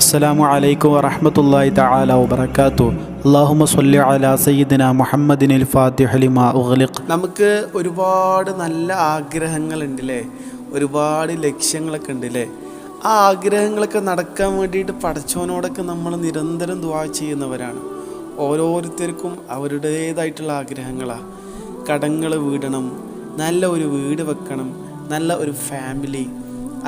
അസ്സലാമു അലൈക്കും വറഹ്മത്തുള്ളാഹി തആല വബറകാതു അല്ലാഹുമ്മ സ്വല്ലി അലാ സയ്യിദിന ഉഗ്ലിഖ്. നമുക്ക് ഒരുപാട് നല്ല ആഗ്രഹങ്ങളുണ്ട് അല്ലേ ഒരുപാട് ലക്ഷ്യങ്ങളൊക്കെ ഉണ്ട് അല്ലേ ആ ആഗ്രഹങ്ങളൊക്കെ നടക്കാൻ വേണ്ടിയിട്ട് പഠിച്ചവനോടൊക്കെ നമ്മൾ നിരന്തരം ദുവാ ചെയ്യുന്നവരാണ്. ഓരോരുത്തർക്കും അവരുടേതായിട്ടുള്ള ആഗ്രഹങ്ങളാണ് കടങ്ങൾ വീടണം നല്ല ഒരു വീട് വെക്കണം നല്ല ഒരു ഫാമിലി.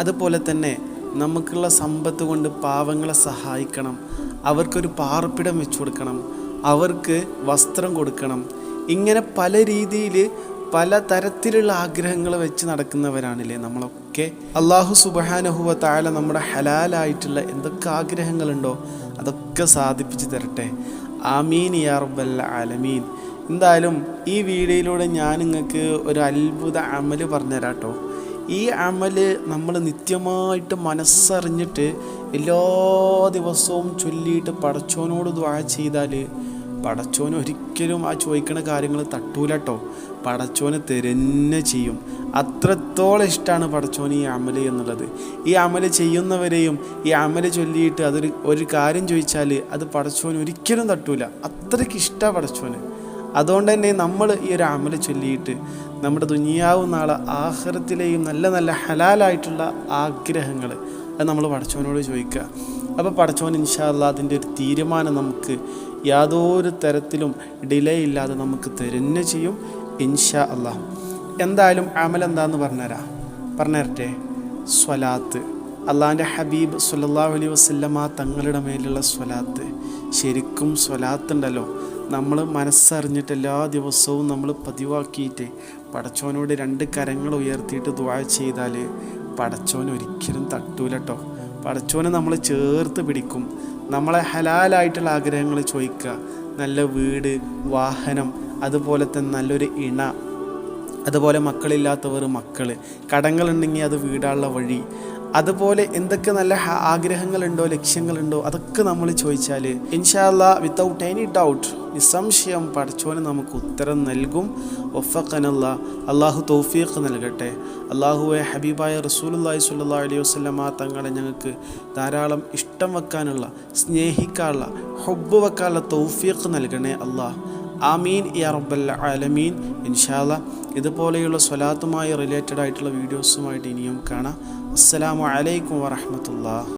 അതുപോലെ തന്നെ നമുക്കുള്ള സമ്പത്ത് കൊണ്ട് പാവങ്ങളെ സഹായിക്കണം. അവർക്കൊരു പാർപ്പിടം വെച്ചു കൊടുക്കണം. അവർക്ക് വസ്ത്രം കൊടുക്കണം. ഇങ്ങനെ പല രീതിയിൽ പല തരത്തിലുള്ള ആഗ്രഹങ്ങൾ വെച്ച് നടക്കുന്നവരാണില്ലേ നമ്മളൊക്കെ. അള്ളാഹു സുബഹാനഹുവ താല നമ്മുടെ ഹലാലായിട്ടുള്ള എന്തൊക്കെ ആഗ്രഹങ്ങളുണ്ടോ അതൊക്കെ സാധിപ്പിച്ച് തരട്ടെ. ആമീൻ യാ റബ്ബൽ ആലമീൻ. എന്തായാലും ഈ വീഡിയോയിലൂടെ ഞാൻ നിങ്ങൾക്ക് ഒരു അത്ഭുത അമൽ പറഞ്ഞുതരാം കേട്ടോ ഈ അമൽ നമ്മൾ നിത്യമായിട്ട് മനസ്സറിഞ്ഞിട്ട് എല്ലാ ദിവസവും ചൊല്ലിയിട്ട് പടച്ചോനോട് ദ്വാ ചെയ്താൽ പടച്ചോൻ ഒരിക്കലും ആ ചോദിക്കണ കാര്യങ്ങൾ തട്ടൂല കേട്ടോ പടച്ചോന് തരുന്നെ ചെയ്യും. അത്രത്തോളം ഇഷ്ടമാണ് പടച്ചോൻ ഈ അമൽ എന്നുള്ളത്. ഈ അമൽ ചെയ്യുന്നവരെയും ഈ അമൽ ചൊല്ലിയിട്ട് അതൊരു ഒരു കാര്യം ചോദിച്ചാൽ അത് പടച്ചോൻ ഒരിക്കലും തട്ടൂല. അത്രയ്ക്ക് ഇഷ്ടമാണ് പടച്ചോന്. അതുകൊണ്ട് തന്നെ നമ്മൾ ഈ ഒരു അമൽ ചൊല്ലിയിട്ട് നമ്മുടെ ദുനിയാവും നാളെ ആഹ്റത്തിലെയും നല്ല നല്ല ഹലാലായിട്ടുള്ള ആഗ്രഹങ്ങൾ അത് നമ്മൾ പടച്ചവനോട് ചോദിക്കുക. അപ്പോൾ പടച്ചവൻ ഇൻഷാല്ല അതിന്റെ ഒരു തീരുമാനം നമുക്ക് യാതൊരു തരത്തിലും ഡിലേ ഇല്ലാതെ നമുക്ക് തരുന്ന ചെയ്യും ഇൻഷാ അള്ളാഹ് എന്തായാലും അമൽ എന്താന്ന് പറഞ്ഞുതരാം. പറഞ്ഞുതരട്ടെ. സ്വലാത്ത്. അള്ളാഹിന്റെ ഹബീബ് സുല്ലാഹു അലൈഹി വസ്ല്ലമ്മ തങ്ങളുടെ മേലുള്ള സ്വലാത്ത്. ശരിക്കും സ്വലാത്ത് ഉണ്ടല്ലോ നമ്മൾ മനസ്സറിഞ്ഞിട്ട് എല്ലാ ദിവസവും നമ്മൾ പതിവാക്കിയിട്ട് പടച്ചോനോട് രണ്ട് കരങ്ങൾ ഉയർത്തിയിട്ട് ദ്വാ ചെയ്താൽ പടച്ചോൻ ഒരിക്കലും തട്ടൂല കേട്ടോ പടച്ചോനെ നമ്മൾ ചേർത്ത് പിടിക്കും. നമ്മളെ ഹലാലായിട്ടുള്ള ആഗ്രഹങ്ങൾ ചോദിക്കുക നല്ല വീട് വാഹനം അതുപോലെ തന്നെ നല്ലൊരു ഇണ അതുപോലെ മക്കളില്ലാത്തവർ മക്കൾ കടങ്ങളുണ്ടെങ്കിൽ അത് വീടാനുള്ള വഴി. അതുപോലെ എന്തൊക്കെ നല്ല ആഗ്രഹങ്ങളുണ്ടോ ലക്ഷ്യങ്ങളുണ്ടോ അതൊക്കെ നമ്മൾ ചോദിച്ചാൽ ഇൻഷാല്ല വിത്തൗട്ട് എനി ഡൗട്ട് നിസ്സംശയം പഠിച്ചോന് നമുക്ക് ഉത്തരം നൽകും. ഒഫക്കനല്ല അള്ളാഹു തൗഫീഖ് നൽകട്ടെ. അള്ളാഹുവെ ഹബീബായ റസൂലുല്ലാഹി സുല്ലാ അലൈഹി വസല്ലമ തങ്ങളെ ഞങ്ങൾക്ക് ധാരാളം ഇഷ്ടം വെക്കാനുള്ള സ്നേഹിക്കാനുള്ള ഹൊബ്ബ് വെക്കാനുള്ള തൗഫീഖ് നൽകണേ അള്ളാഹ് ആമീൻ യാ റബ്ബൽ ആലമീൻ. ഇൻഷാല്ല ഇതുപോലെയുള്ള സ്വലാത്തുമായി റിലേറ്റഡ് ആയിട്ടുള്ള വീഡിയോസുമായിട്ട് ഇനിയും കാണാം. അസ്സലാമു അലൈക്കും വറഹ്മത്തുള്ളാഹി.